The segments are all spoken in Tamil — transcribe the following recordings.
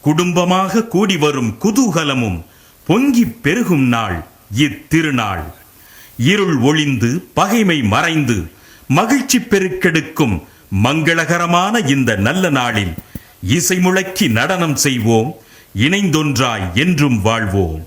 குடும்பமாக கூடி வரும் குதூகலமும் பொங்கிப் பெருகும் நாள் இத்திருநாள். இருள் ஒளிந்து பகைமை மறைந்து மகிழ்ச்சி பெருக்கெடுக்கும் மங்களகரமான இந்த நல்ல நாளில் இசை முழக்கி நடனம் செய்வோம் இணைந்தொன்றாய் என்றும் வாழ்வோம்.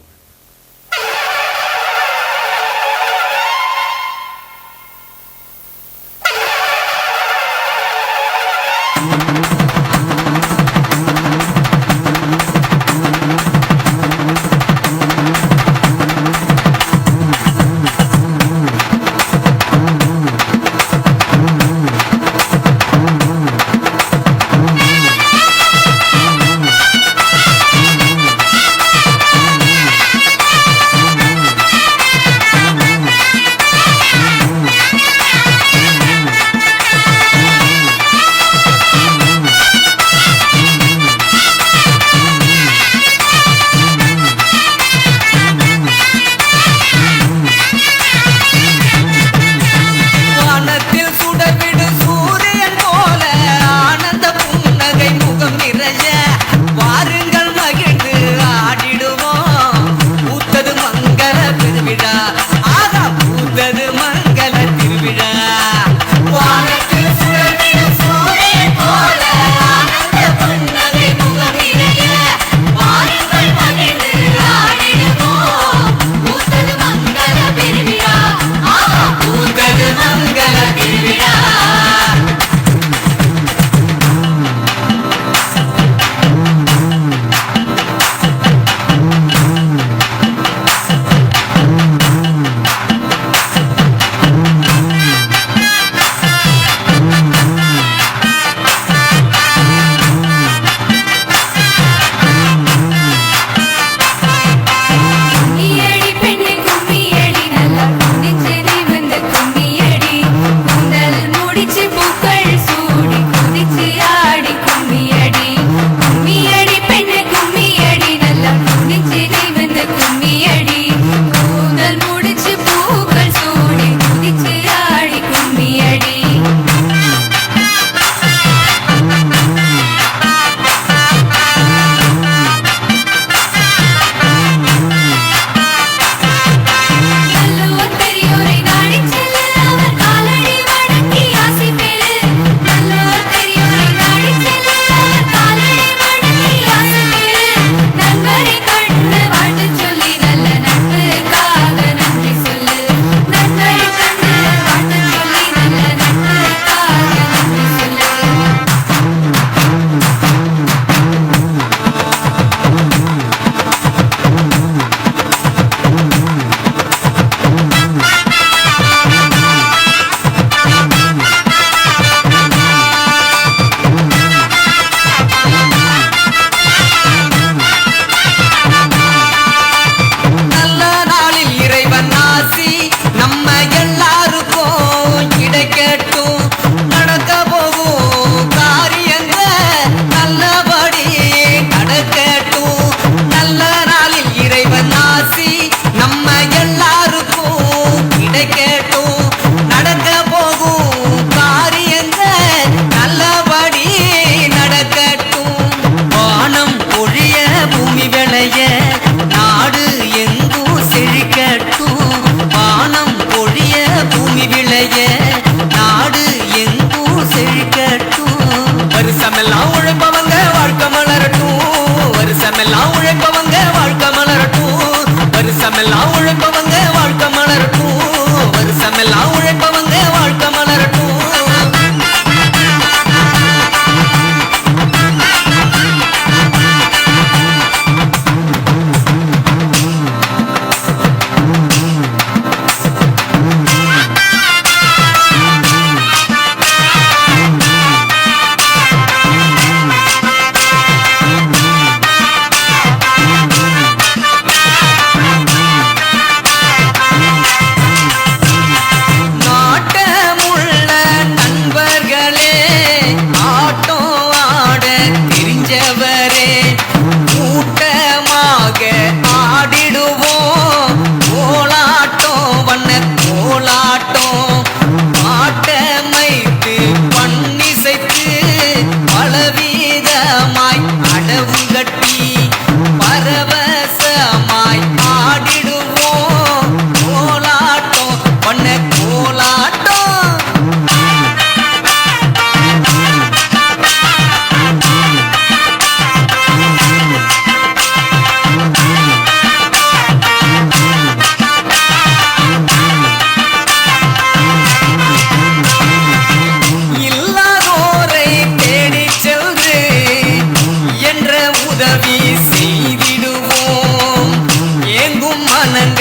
ஆனந்த